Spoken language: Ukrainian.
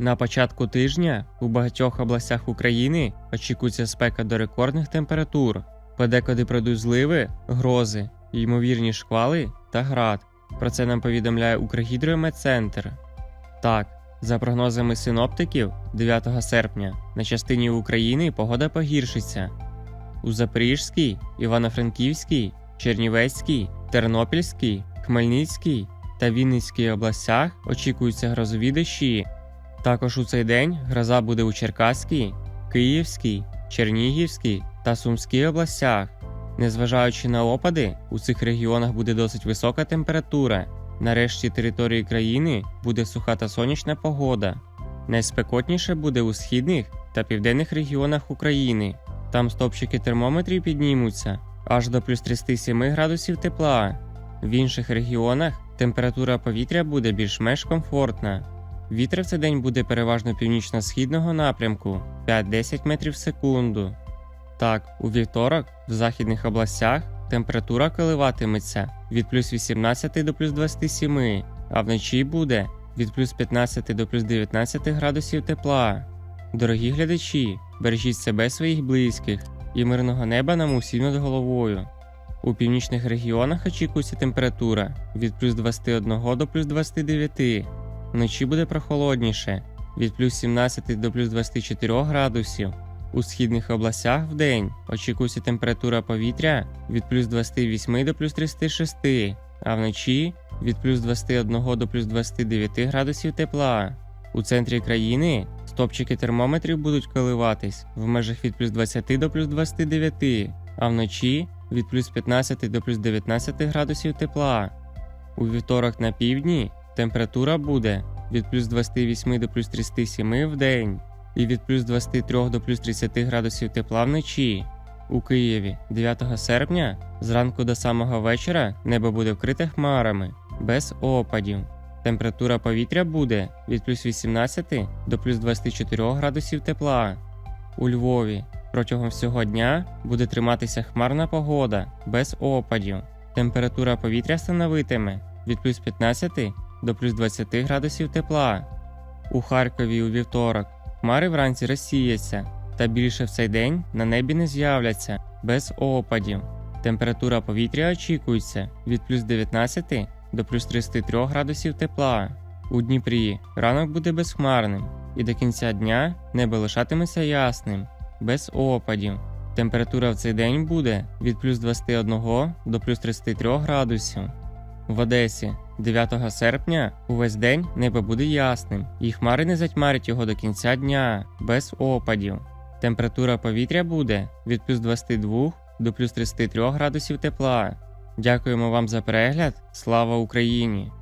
На початку тижня у багатьох областях України очікується спека до рекордних температур. Подекуди пройдуть зливи, грози, ймовірні шквали та град. Про це нам повідомляє Укргідрометцентр. Так, за прогнозами синоптиків, 9 серпня на частині України погода погіршиться. У Запорізькій, Івано-Франківській, Чернівецькій, Тернопільській, Хмельницькій та Вінницькій областях очікуються грозові дощі. Також у цей день гроза буде у Черкаській, Київській, Чернігівській та Сумській областях. Незважаючи на опади, у цих регіонах буде досить висока температура. На решті території країни буде суха та сонячна погода. Найспекотніше буде у східних та південних регіонах України. Там стопчики термометрів піднімуться аж до плюс 37 градусів тепла. В інших регіонах температура повітря буде більш-менш комфортна. Вітер в цей день буде переважно північно-східного напрямку 5-10 метрів в секунду. Так, у вівторок в західних областях температура коливатиметься від плюс 18 до плюс 27, а вночі буде від плюс 15 до плюс 19 градусів тепла. Дорогі глядачі, бережіть себе своїх близьких і мирного неба нам усім над головою. У північних регіонах очікується температура від плюс 21 до плюс 29. Вночі буде прохолодніше від плюс 17 до плюс 24 градусів. У східних областях в день очікується температура повітря від плюс 28 до плюс 36, а вночі від плюс 21 до плюс 29 градусів тепла. У центрі країни стопчики термометрів будуть коливатись в межах від плюс 20 до плюс 29, а вночі від плюс 15 до плюс 19 градусів тепла. У вівторок на півдні температура буде від плюс 28 до плюс 37 в день і від плюс 23 до плюс 30 градусів тепла вночі. У Києві 9 серпня зранку до самого вечора небо буде вкрите хмарами без опадів. Температура повітря буде від плюс 18 до плюс 24 градусів тепла. У Львові протягом всього дня буде триматися хмарна погода без опадів. Температура повітря становитиме від плюс 15 до плюс 20 градусів тепла. У Харкові у вівторок хмари вранці розсіяться, та більше в цей день на небі не з'являться без опадів. Температура повітря очікується від плюс 19 до плюс 33 градусів тепла. У Дніпрі ранок буде безхмарним, і до кінця дня небо лишатиметься ясним, без опадів. Температура в цей день буде від плюс 21 до плюс 33 градусів. В Одесі 9 серпня увесь день небо буде ясним, і хмари не затьмарять його до кінця дня без опадів. Температура повітря буде від плюс 22 до плюс 33 градусів тепла. Дякуємо вам за перегляд. Слава Україні!